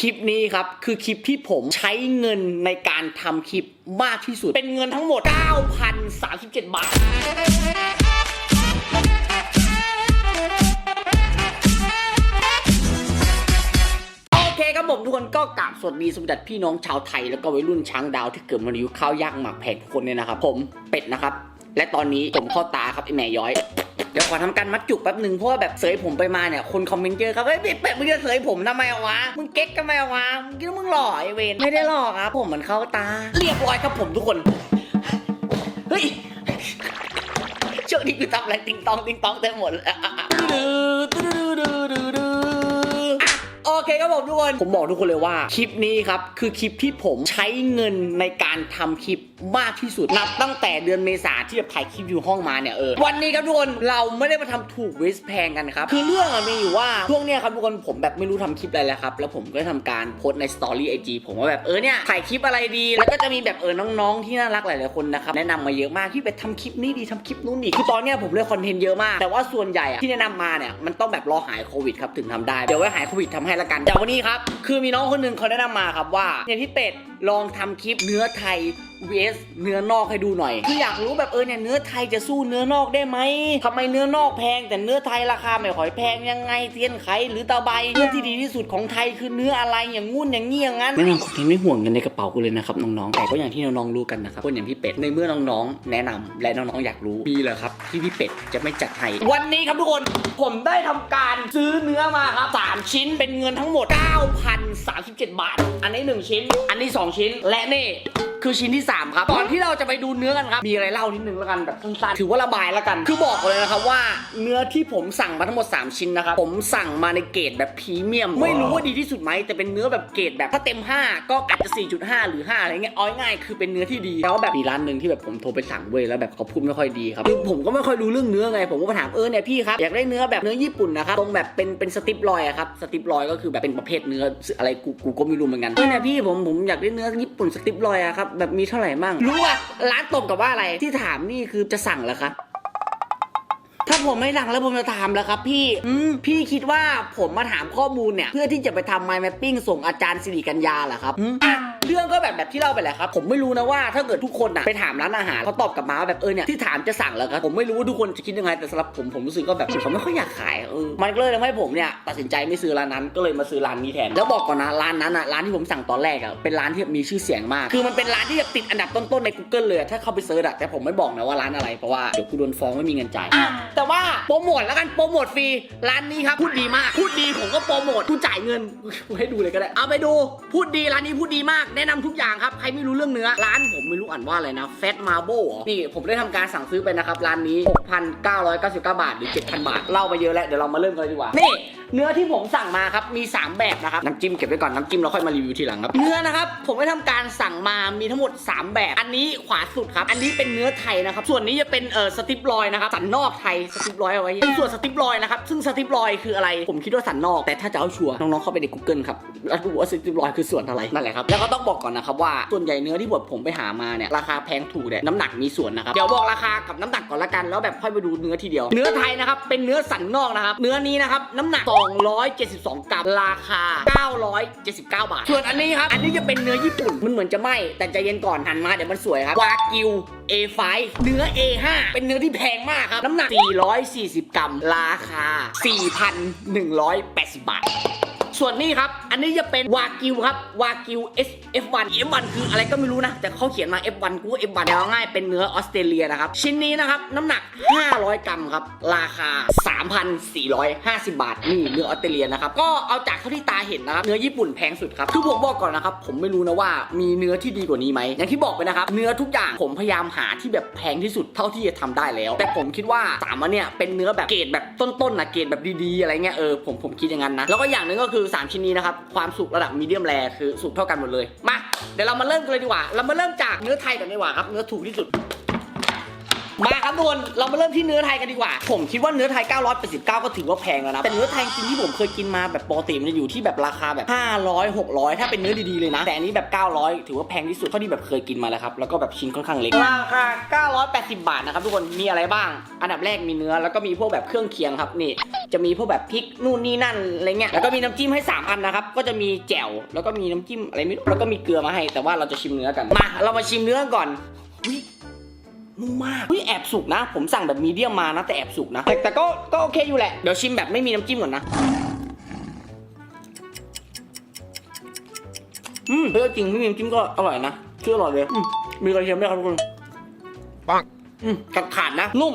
คลิปนี้ครับ คือคลิปที่ผมใช้เงินในการทำคลิปมากที่สุด เป็นเงินทั้งหมด 9,037 บาทโอเคครับผมทุกคนก็กราบสวัสดีสวัสดีพี่น้องชาวไทย แล้วก็วัยรุ่นช้างดาวที่เกิดมาในยุคข้าวยากหมากแพงทุกคนเนี่ยนะครับ ผมเป็ดนะครับ และตอนนี้ผมเข้าตาครับไอแม่ย้อย เดี๋ยวขอทำการมัดจุกแป๊บหนึ่งเพราะว่าแบบเสยผมไปมาเนี่ยคนคอมเมนต์เยอะครับเฮ้ยเป็ดเป็ดมึงจะเสยผมทำไมวะมึงเก๊กทำไมวะมึงคิดว่ามึงหล่อไอเวนไม่ได้หล่อครับผมมันเข้าตา เรียบร้อยครับผมทุกคนเฮ้ยช่วงนี้กูทำอะไรติงตองติงตองเต็มหมดเลยอะอะอะดื้อดื้อดื้อดื้อดื้ออะโอเคครับผมทุกคน ผมบอกทุกคนเลยว่า คลิปนี้ครับ คือคลิปที่ผมใช้เงินในการทำคลิป มากที่สุด นับตั้งแต่เดือนเมษาที่แบบถ่ายคลิปอยู่ห้องมาเนี่ยเออ วันนี้ครับทุกคนเราไม่ได้มาทำถูกเวสแพงกันครับ คือเรื่องอะมีอยู่ว่าช่วงเนี้ยครับทุกคนผมแบบไม่รู้ทำคลิปอะไรแล้วครับ แล้วผมก็ทำการโพสต์ในสตอรี่ไอจีผมว่าแบบเออเนี่ยถ่ายคลิปอะไรดี แล้วก็จะมีแบบเออน้องๆ ที่น่ารักหลายๆคนนะครับแนะนำมาเยอะมากที่ไปทำคลิปนี้ดีทำคลิปนู้นดีคือตอนเนี้ยผมเลือกคอนเทนต์เยอะมาก แต่ว่าส่วนใหญ่อะที่แนะนำมาเนี่ยมันต้องแบบรอหายโควิดครับถึงทำได้เดี๋ยวไว้หายโควิดทำให้ละกันแต่วันนี้ครับคือมีน้องคนหนึ่งเขาแนะนำมาครับว่าเนี่ยพี่เป็ด ลองทำคลิปเนื้อไทย vs เนื้อนอกให้ดูหน่อย คืออยากรู้แบบเออเนี่ยเนื้อไทยจะสู้เนื้อนอกได้ไหมทำไมเนื้อนอกแพง แต่เนื้อไทยราคาไม่ค่อยแพงยังไงเทียนไขหรือตะไบเนื้อที่ดีที่สุดของไทยคือเนื้ออะไรอย่างงุ่นอย่างงี้อย่างนั้นแนะนำคอนเทนต์ไม่ห่วงเงินในกระเป๋ากูเลยนะครับน้องๆแต่ก็อย่างที่น้องๆรู้กันนะครับคนอย่างพี่เป็ดในเมื่อน้องๆแนะนำและน้องๆอยากรู้มีเหรอครับที่พี่เป็ดจะไม่จัดให้วันนี้ครับทุกคนผมได้ทำการซื้อเนื้อมาครับสามชิ้นเป็นเงินทั้งหมด9,037 บาท อันนี้ 1 ชิ้น อันนี้ 2ชิ้น และนี่คือชิ้นที่ 3 ครับก่อนที่เราจะไปดูเนื้อกันครับ มีอะไรเล่านิดนึงแล้วกันแบบสั้นๆถือว่าระบายแล้วกัน คือบอกเลยนะครับว่าเนื้อที่ผมสั่งมาทั้งหมด 3 ชิ้นนะครับ ผมสั่งมาในเกรดแบบพรีเมียม ไม่รู้ว่าดีที่สุดไหมแต่เป็นเนื้อแบบเกรดแบบถ้าเต็ม 5 ก็อาจจะ 4.5 หรือ 5 อะไรเงี้ยเอาง่ายคือเป็นเนื้อที่ดีแล้วแบบมีร้านหนึ่งที่แบบผมโทรไปสั่งเว้ยแล้วแบบเขาพูดไม่ค่อยดีครับคือผมก็ไม่ค่อยรู้เรื่องเนื้อไง ผมก็มาถามเออเนี่ยพี่ครับอยากได้เนื้อแบบเนื้อญี่ปุ่นนะครับตรงแบบเป็นเป็นสติปลอยครับสติปลอยก็คือแบบเป็นประเภทเนื้ออะไรกูกูก็ไม่รู้เหมือนกันเออเนี่ยพี่ผมผมอยากได้เนื้อญี่ปุ่นสติปลอยอะครับแบบมีเท่าไหร่มั่งรู้อะร้านตรงกับว่าอะไรที่ถามนี่คือจะสั่งเหรอครับถ้า ผมไม่สั่งแล้วผมจะถามแล้วครับพี่อืมพี่คิดว่าผมมาถามข้อมูลเนี่ย เพื่อที่จะไปทำ mind mapping ส่งอาจารย์สิริกัญญาเหรอครับอืมอะเรื่องก็แบบแบบที่เล่าไปแหละครับ ผมไม่รู้นะว่าถ้าเกิดทุกคนอะไปถามร้านอาหารเขาตอบกลับมาว่าแบบเออเนี่ยที่ถามจะสั่งแล้วครับผมไม่รู้ว่าทุกคนจะคิดยังไงแต่สำหรับผมผมรู้สึกก็แบบเขาไม่ค่อยอยากขายเออมันก็เลยทำให้ผมเนี่ยตัดสินใจไม่ซื้อร้านนั้นก็เลยมาซื้อร้านนี้แทนแล้วบอกก่อนนะร้านนั้นอะร้านที่ผมสั่งตอนแรกอะเป็นร้านที่มีชื่อเสียงมาก คือมันเป็นร้านที่แบบติดอันดับต้นๆใน Google เลยอะถ้าเข้าไปเซิร์ชอะแต่ผมไม่บอกนะว่าร้านอะไรเพราะว่าเดี๋ยวกูโดนฟ้องไม่มีเงินจ่ายแต่ว่าโปรโมทแล้วกันโปรโมทฟรีร้านนี้ครับพูดดีมาก พูดดีผมก็โปรโมทกูจ่ายเงินกูให้ดูเลยก็ได้ เอาไปดูพูดดีร้านนี้พูดดีมาก แนะนำทุกอย่างครับใครไม่รู้เรื่องเนื้อร้านผมไม่รู้อ่านว่าอะไรนะ Fat Marble เหรอนี่ผมได้ทำการสั่งซื้อไปนะครับร้านนี้ 6,999 บาทหรือ 7,000 บาทเล่าไปเยอะแล้วเดี๋ยวเรามาเริ่มกันเลยดีกว่านี่ เนื้อที่ผมสั่งมาครับมี 3 แบบนะครับน้ำจิ้มเก็บไว้ก่อนน้ำจิ้มเราค่อยมารีวิวทีหลังครับเนื้อนะครับผมได้ทำการสั่งมามีทั้งหมด 3 แบบ อันนี้ขวาสุดครับ อันนี้เป็นเนื้อไทยนะครับส่วนนี้จะเป็นเอ่อสติปลอยนะครับสันนอกไทยสติปลอยเอาไว้เป็นส่วนสติปลอยนะครับซึ่งสติปลอยคืออะไร ผมคิดว่าสันนอก แต่ถ้าจะเอาชัวร์น้องๆเข้าไปใน Google ครับแล้วดูว่าสติปลอยคือส่วนอะไรนั่นแหละครับแล้วก็ต้องบอกก่อนนะครับว่าส่วนใหญ่เนื้อที่ผมไปหามาเนี่ยราคาแพงถูกเนี่ยน้ำหนักมีส่วนนะครับเดี๋ยวบอกราคากับน้ำหนักก่อนละกันแล้วแบบค่อยไปดูเนื้อทีเดียว เนื้อไทยนะครับเป็นเนื้อสันนอกนะครับเนื้อนี้นะครับน้ำหนัก272 กรัม ราคา 979 บาท ส่วนอันนี้ครับ อันนี้จะเป็นเนื้อญี่ปุ่น มันเหมือนจะไหมแต่ใจเย็นก่อนหันมาเดี๋ยวมันสวยครับ วากิว A5 เนื้อ A5 เป็นเนื้อที่แพงมากครับ น้ำหนัก 440 กรัม ราคา 4,180 บาท ส่วนนี้ครับ อันนี้จะเป็นวากิวครับ วากิว S F1 F1 คืออะไรก็ไม่รู้นะ แต่เขาเขียนมา F1 กูว่า F1 แต่ว่าง่ายเป็นเนื้อออสเตรเลียนะครับ ชิ้นนี้นะครับ น้ำหนัก 500 กรัมครับ ราคา 3,450 บาท นี่เนื้อออสเตรเลียนะครับ ก็เอาจากเท่าที่ตาเห็นนะครับ เนื้อญี่ปุ่นแพงสุดครับ คือผมบอกก่อนนะครับ ผมไม่รู้นะว่ามีเนื้อที่ดีกว่านี้ไหม อย่างที่บอกไปนะครับ เนื้อทุกอย่างผมพยายามหาที่แบบแพงที่สุดเท่าที่จะทำได้แล้ว แต่ผมคิดว่าสามอันเนี่ยเป็นเนื้อแบบเกรดแบบต้นๆนะเกรดแบบดีๆอะไรเงี้ยเออผมผมคิดอย่างนั้นนะแล้วก็อย่างหนึ่งก็คือ3ชิ้นนี้นะครับความสุกระดับมีเดียมแรคือสุกเท่ากันหมดเลยมาเดี๋ยวเรามาเริ่มกันเลยดีกว่า เรามาเริ่มจากเนื้อไทยกันดีกว่าครับเนื้อถูกที่สุด มาครับทุกคนเรามาเริ่มที่เนื้อไทยกันดีกว่า ผมคิดว่าเนื้อไทย 989 ก็ถือว่าแพงแล้วนะ แต่เนื้อไทยจริงที่ผมเคยกินมาแบบปกติมันจะอยู่ที่แบบราคาแบบ 500 600 ถ้าเป็นเนื้อดีๆเลยนะ แต่อันนี้แบบ 900 ถือว่าแพงที่สุดเท่าที่แบบเคยกินมาแล้วครับ แล้วก็แบบชิ้นค่อนข้างเล็ก ราคา 980 บาทนะครับทุกคน มีอะไรบ้าง อันดับแรกมีเนื้อ แล้วก็มีพวกแบบเครื่องเคียงครับนี่ จะมีพวกแบบพริกนู่นนี่นั่นอะไรเงี้ย แล้วก็มีน้ำจิ้มให้ 3 อันนะครับ ก็จะมีแจ่ว แล้วก็มีน้ำจิ้มอะไรไม่รู้ แล้วก็มีเกลือมาให้ แต่ว่าเราจะชิมเนื้อกัน มา เรามาชิมเนื้อก่อนอุ๊ย นุ่มมากเฮ้ยแอบสุกนะ ผมสั่งแบบมีเดียมมานะแต่แอบสุกนะ แต่แต่ก็ก็โอเคอยู่แหละ เดี๋ยวชิมแบบไม่มีน้ำจิ้มก่อนนะ อืมเฮ้ยจริงไม่มีน้ำจิ้มก็อร่อยนะคืออร่อยเลยอืมมีกระเทียมด้วยครับทุกคนปังอืมขาดขาดนะ นุ่ม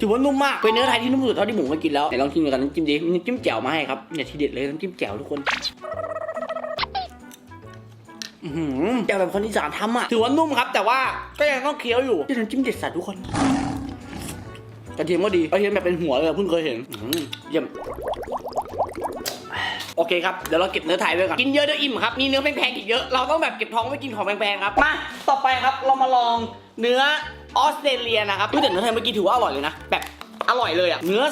ถือว่านุ่มมาก เป็นเนื้อไทยที่นุ่มที่สุดเท่าที่ผมเคยกินแล้วไหนลองชิมกันน้ำจิ้มดิมีน้ำจิ้มแจ่วมาให้ครับเนี่ยทีเด็ดเลยน้ำจิ้มแจ่วทุกคน อือหือแจ่วแบบคนอีสานทำอะ ถือว่านุ่มครับ แต่ว่าก็ยังต้องเคี้ยวอยู่ที่น้ำจิ้มเด็ดสัตว์ทุกคน กระเทียมก็ดีกระเทียมแบบเป็นหัวเลยเพิ่งเคยเห็นอื้อหือเยี่ยม โอเคครับ เดี๋ยวเราเก็บเนื้อไทยไว้ก่อน กินเยอะเดี๋ยวอิ่มครับ มีเนื้อแพงๆอีกเยอะ เราต้องแบบเก็บท้องไว้กินของแพงๆครับ มา ต่อไปครับ เรามาลองเนื้อออสเตรเลียนะครับแต่เนื้อไทยเมื่อกี้ถือว่าอร่อยเลยนะ แบบ อร่อยเลยอะเนื้อ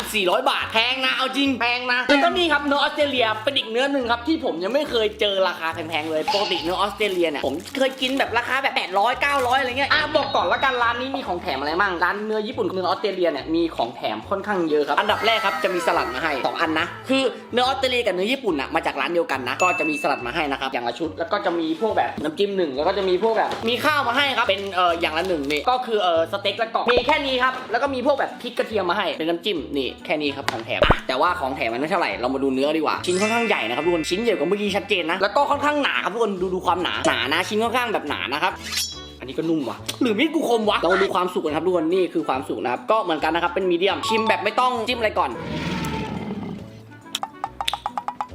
3,400 บาทแพงนะเอาจริงแพงนะแล้วก็นี่ครับเนื้อออสเตรเลียเป็นอีกเนื้อหนึ่งครับที่ผมยังไม่เคยเจอราคาแพงๆเลยปกติเนื้อออสเตรเลียเนี่ยผมเคยกินแบบราคาแบบ800 900อะไรเงี้ยอะบอกก่อนละกันร้านนี้มีของแถมอะไรบ้างร้านเนื้อญี่ปุ่นเนื้อออสเตรเลียเนี่ยมีของแถมค่อนข้างเยอะครับอันดับแรกครับจะมีสลัดมาให้สองอันนะคือเนื้อออสเตรเลียกับเนื้อญี่ปุ่นอะมาจากร้านเดียวกันนะก็จะมีสลัดมาให้นะครับอย่างละชุดแล้วก็จะมีพวกแบบน้ำจิ้มหนึ่งแล้วก็จะมีพวกแบบมีข้าวมาให้ครับเป็นเอ่ออย่างละหนึ่งนี่ก็คือเอ่อสเต็กและกรอบมีแค่นี้ครับแล้วก็มีพวกแบบพริกกระเทียมมาให้เป็นน้ำจิ้มนี่แค่นี้ครับของแถมแต่ว่าของแถมมันไม่เท่าไหร่เรามาดูเนื้อดีกว่าชิ้นค่อนข้างใหญ่นะครับทุกคนชิ้นใหญ่กว่าเมื่อกี้ชัดเจนนะแล้วก็ค่อนข้างหนาครับทุกคนดูดูความหนาหนานะชิ้นค่อนข้างแบบหนานะครับอันนี้ก็นุ่มว่ะ หรือมีดกูคมวะ เราดูความสุกกันครับทุกคน นี่คือความสุกนะครับ ก็เหมือนกันนะครับ เป็นมีเดียม ชิมแบบไม่ต้องจิ้มอะไรก่อน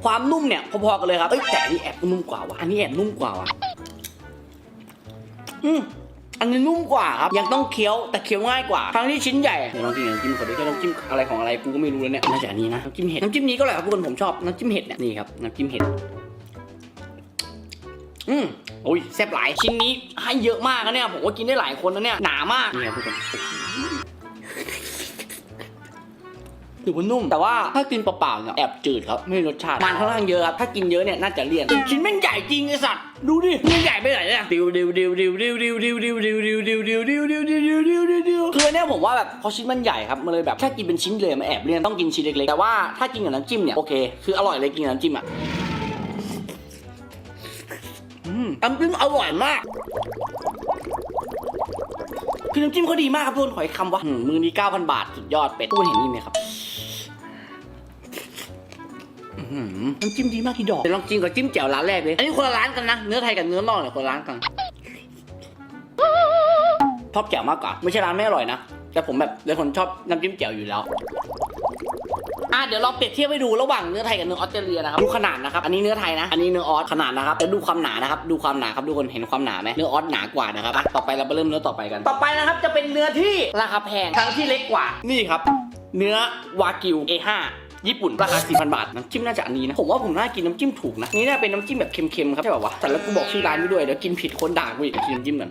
ความนุ่มเนี่ยพอๆกันเลยครับ เอ้ยแต่นนี้แอบนุ่มกว่าวะอันนี้แอบนุ่มกว่าวะอืม อันนี้นุ่มกว่าครับ ยังต้องเคี้ยวแต่เคี้ยวง่ายกว่าทั้งที่ชิ้นใหญ่เดี๋ยวลองกินน้ำจิ้มก่อนดิก็น้ำจิ้มอะไรของอะไรกูก็ไม่รู้แล้วเนี่ย น่าจะอันนี้นะ น้ำจิ้มเห็ด น้ำจิ้มนี้ก็อร่อยครับทุกคนผมชอบน้ำจิ้มเห็ดเนี่ย นี่ครับน้ำจิ้มเห็ด อืมโอ้ยแซ่บหลาย ชิ้นนี้ให้เยอะมากนะเนี่ย ผมว่ากินได้หลายคนนะเนี่ย หนามาก นี่ครับทุกคน ถือว่านุ่ม แต่ว่าถ้ากินเปล่าๆเนี่ยแอบจืดครับ ไม่มีรสชาติ มันค่อนข้างเยอะครับ ถ้ากินเยอะเนี่ยน่าจะเลี่ยน ชิ้นแม่งใหญ่จริงไอสัตว์ ดูดิมันใหญ่ไปไหนเนี่ยดิวดิวดิวดิวดิวดิวดิวดิวดิวดิวดิวดิวดิวดิวดิวดิวดิวดิวดิวคือเนี่ยผมว่าแบบพอชิ้นมันใหญ่ครับ มันเลยแบบถ้ากินเป็นชิ้นเลยมันแอบเลี่ยนต้องกินชิ้นเล็กๆ แต่ว่าถ้ากินกับน้ำจิ้มเนี่ยโอเค คืออร่อยเลยกินกับน้ำจิ้มอะอืมน้ำจิ้มอร่อยมากคือน้ำจิ้มเขาดีมากครับทุกคนขออีกคำว่าหืมมือนี้9,000 บาท สุดยอดเป็ดทุกคนเห็นนี่ไหมครับ หือน้ำจิ้มดีมากที่ดอกเดี๋ยวลองจิ้มกับจิ้มแจ่วร้านแรกเลยอันนี้คนละร้านกันนะ เนื้อไทยกับเนื้อนอกเนี่ยคนละร้านกันชอบแจ่วมากกว่า ไม่ใช่ร้านไม่อร่อยนะ แต่ผมแบบเป็นคนชอบน้ำจิ้มแจ่วอยู่แล้วอะเดี๋ยวเราเปรียบเทียบให้ดูระหว่างเนื้อไทยกับเนื้อออสเตรเลียนะครับดูขนาดนะครับอันนี้เนื้อไทยนะ อันนี้เนื้อออสขนาดนะครับแล้วดูความหนานะครับดูความหนาครับทุกคนเห็นความหนาไหมเนื้อออสหนากว่านะครับอะต่อไปเราไปเริ่มเนื้อต่อไปกัน ต่อไปนะครับจะเป็นเนื้อที่ราคาแพงทั้งที่เล็กกว่านี่ครับ เนื้อวากิว A5 ญี่ปุ่นราคา4,000 บาท น้ำจิ้มน่าจะอันนี้นะ ผมว่าผมน่ากินน้ำจิ้มถูกนะ นี่น่าเป็นน้ำจิ้มแบบเค็มๆครับใช่ป่าวะแต่แล้วกูบอกชื่อร้านไม่ด้วยเดี๋ยวกินผิดคนด่ากูอีกกินน้ำจิ้มกัน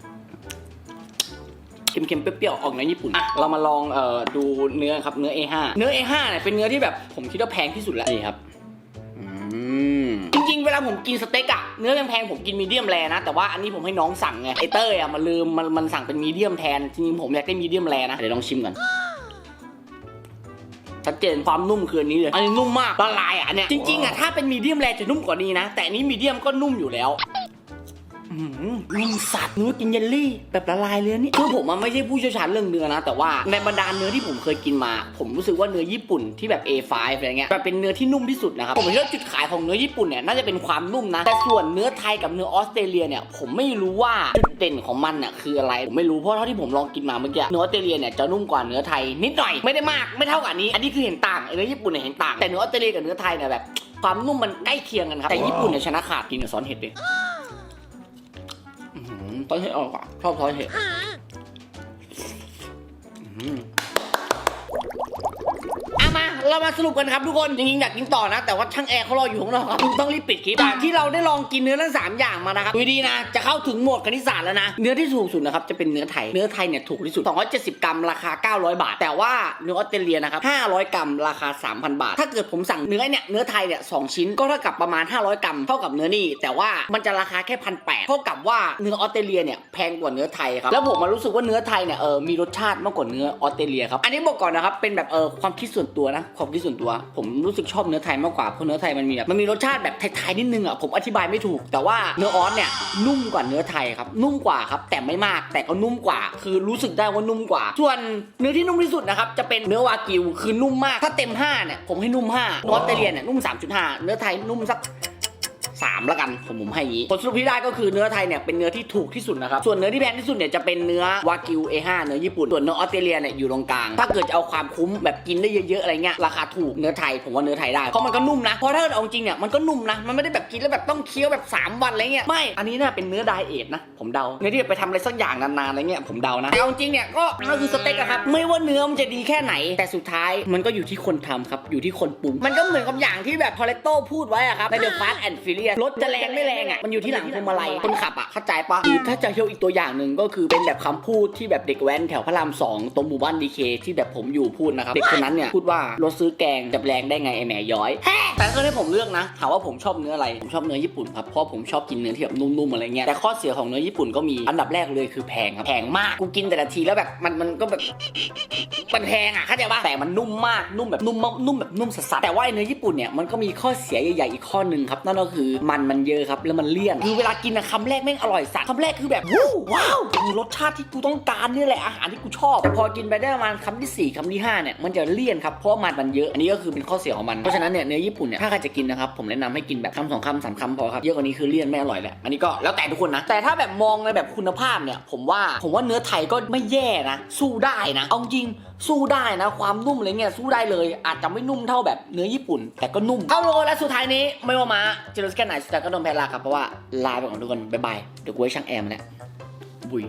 เค็มๆเปรี้ยวๆออกเนื้อญี่ปุ่นอะเรามาลองเอ่อดูเนื้อครับเนื้อ A5 เนื้อ A5 เนี่ยเป็นเนื้อที่แบบผมคิดว่าแพงที่สุดแล้วนี่ครับอืมจริงๆ เวลาผมกินสเต็กอะเนื้อแพงๆผมกินมีเดียมแรนะ แต่ว่าอันนี้ผมให้น้องสั่งไงไอเต้ยอะมันลืมมันมันสั่งเป็นมีเดียมแทนจริงๆผมอยากได้มีเดียมแรนะเดี๋ยวลองชิมกัน ชัดเจนความนุ่มคืออันนี้เลยอันนี้นุ่มมากละลายอะอันเนี่ยจริงๆอะถ้าเป็นมีเดียมแรจะนุ่มกว่านี้นะ แต่อันนี้มีเดียมก็นุ่มอยู่แล้ว นุ่มสัตว์เนื้อกินเยลลี่ แบบละลายเลยนี่คือผมมันไม่ใช่ผู้เชี่ยวชาญเรื่องเนื้อนะ แต่ว่าในบรรดาเนื้อที่ผมเคยกินมา ผมรู้สึกว่าเนื้อญี่ปุ่นที่แบบ A5 อะไรเงี้ยแบบเป็นเนื้อที่นุ่มที่สุดนะครับผมคิดว่าจุดขายของเนื้อญี่ปุ่นเนี่ยน่าจะเป็นความนุ่มนะแต่ส่วนเนื้อไทยกับเนื้อออสเตรเลียเนี่ยผมไม่รู้ว่าจุดเด่นของมันอะคืออะไรผมไม่รู้เพราะเท่าที่ผมลองกินมาเมื่อกี้เนื้อออสเตรเลียเนี่ยจะนุ่มกว่าเนื้อไทยนิดหน่อยไม่ได้มากไม่เท่ากับนนี้ อันนี้คือเห็นต่างเนื้อญี่ปุ่นเนี่ยเห็นต่างแต่เนื้อออสเตรเลียกับเนื้อไทยเนี่ยแบบความนุ่มมันใกล้เคียงกันครับแต่ญี่ปุ่นเนี่ยชนะขาดกินกับซอสเห็ดเลย ต้นเห็ดอร่อยกว่าชอบซอสเห็ด เรามาสรุปกันครับทุกคน จริงๆอยากกินต่อนะ แต่ว่าช่างแอร์เขารออยู่ข้างนอกครับต้องรีบปิดคลิปจากที่เราได้ลองกินเนื้อทั้งสามอย่างมานะครับดูดีนะ จะเข้าถึงหมวดคณิตศาสตร์แล้วนะ เนื้อที่ถูกสุดนะครับจะเป็นเนื้อไทย เนื้อไทยเนี่ยถูกที่สุด 270 กรัมราคา 900 บาท แต่ว่าเนื้อออสเตรเลียนะครับ 500 กรัมราคา 3,000 บาท ถ้าเกิดผมสั่งเนื้อเนี่ย เนื้อไทยเนี่ยสองชิ้นก็เท่ากับประมาณ 500 กรัมเท่ากับเนื้อนี่ แต่ว่ามันจะราคาแค่พันแปดเท่ากับว่าเนื้อออสเตรเลียเนี่ยแพงกว่าเนื้อไทยครับ แล้วผมมารู้สึกว่าเนื้อไทยเนี่ยเออมีรสชาติมากกว่าเนื้อออสเตรเลียครับ อันนี้บอกก่อนนะครับเป็นแบบเออความคิดส่วนตัวนะความคิดส่วนตัว ผมรู้สึกชอบเนื้อไทยมากกว่าเพราะเนื้อไทยมันมีแบบมันมีรสชาติแบบไทยๆนิดนึงอะผมอธิบายไม่ถูก แต่ว่าเนื้อออสเนี่ยนุ่มกว่าเนื้อไทยครับนุ่มกว่าครับแต่ไม่มากแต่ก็นุ่มกว่า คือรู้สึกได้ว่านุ่มกว่า ส่วนเนื้อที่นุ่มที่สุดนะครับจะเป็นเนื้อวากิวคือนุ่มมากถ้าเต็ม5เนี่ยผมให้นุ่ม5ออสเตรเลียเนี่ยนุ่ม 3.5 เนื้อไทยนุ่มสัก สามละกันผมผมให้อย่างนี้ผลสรุปที่ได้ก็คือเนื้อไทยเนี่ยเป็นเนื้อที่ถูกที่สุดนะครับส่วนเนื้อที่แพงที่สุดเนี่ยจะเป็นเนื้อวากิว A5 เนื้อญี่ปุ่นส่วนเนื้อออสเตรเลียเนี่ยอยู่ตรงกลาง ถ้าเกิดจะเอาความคุ้มแบบกินได้เยอะๆอะไรเงี้ยราคาถูกเนื้อไทยผมว่าเนื้อไทยได้เพราะมันก็นุ่มนะเพราะถ้าเกิดเอาจริงเนี่ยมันก็นุ่มนะมันไม่ได้แบบกินแล้วแบบต้องเคี้ยวแบบ 3 วันอะไรเงี้ยไม่อันนี้น่าเป็นเนื้อไดเอทนะผมเดาเนื้อที่ไปทำอะไรสักอย่างนานๆอะไรเงี้ยผมเดานะแต่เอาจริงเนี่ยก็ก็คือสเต็กอะครับไม่ว่าเนื้อมันจะดีแค่ไหน แต่สุดท้ายมันก็อยู่ที่คนทำครับอยู่ที่คนปรุงมันก็เหมือนกับอย่างที่แบบพอเลโต้พูดไว้อะครับใน The Fast and Furious รถจะแรงไม่แรงอะมันอยู่ที่หลังพวงมาลัยคนขับอะเข้าใจปะหรือถ้าจะเที่ยวอีกตัวอย่างหนึ่งก็คือเป็นแบบคำพูดที่แบบเด็กแว้นแถวพระรามสองตรงหมู่บ้านดีเคที่แบบผมอยู่พูดนะครับเด็กคนนั้นเนี่ยพูดว่ารถซื้อแกงจะแรงได้ไงไอแหม่ย้อยแต่ถ้าให้ผมเลือกนะถามว่าผมชอบเนื้ออะไรผมชอบเนื้อญี่ปุ่นครับเพราะผมชอบกินเนื้อที่แบบนุ่มๆอะไรเงี้ยแต่ข้อเสียของเนื้อญี่ปุ่นก็มีอันดับแรกเลยคือแพงครับแพงมากกูกินแต่ละทีแล้วแบบมันมันก็แบบมันแพงอะเข้าใจป่ะแต่มันนุ่มมากนุ่มแบบนุ่มมากนุ่มแบบนุ่มสัสๆแต่ว่าไอ้เนื้อญี่ปุ่นเนี่ยมันก็มีข้อเสียใหญ่ๆอีกข้อหนึ่งครับนั่นก็คือมันมันเยอะครับ แล้วมันเลี่ยน คือเวลากินอะคำแรกแม่งอร่อยสัสคำแรกคือแบบวู้ว้าวคือรสชาติที่กูต้องการนี่แหละอาหารที่กูชอบแต่พอกินไปได้ประมาณคำที่สี่คำที่ห้าเนี่ยมันจะเลี่ยนครับเพราะมันมันเยอะอันนี้ก็คือเป็นข้อเสียของมันเพราะฉะนั้นเนี่ยเนื้อญี่ปุ่นเนี่ยถ้าใครจะกินนะครับผมแนะนำให้กินแบบคำสองคำสามคำพอครับเยอะกว่านี้คือเลี่ยนไม่อร่อยแหละอันนี้ก็แล้วแต่ทุกคนนะแต่ถ้าแบบมองในแบบคุณภาพเนี่ยผมว่าผมว่าเนื้อไทยก็ไม่แย่นะสู้ได้นะเอาจริง สู้ได้นะความนุ่มอะไรเงี้ยสู้ได้เลย อาจจะไม่นุ่มเท่าแบบเนื้อญี่ปุ่น แต่ก็นุ่มเอาโลและสุดท้ายนี้ไม่ว่ามาจะรู้สึกแค่ไหนสุดท้ายก็โดนแพ้ลาครับเพราะว่าลาไปก่อนทุกคนบ๊ายบายเดี๋ยวกูให้ช่างแอร์มาแล้วบุย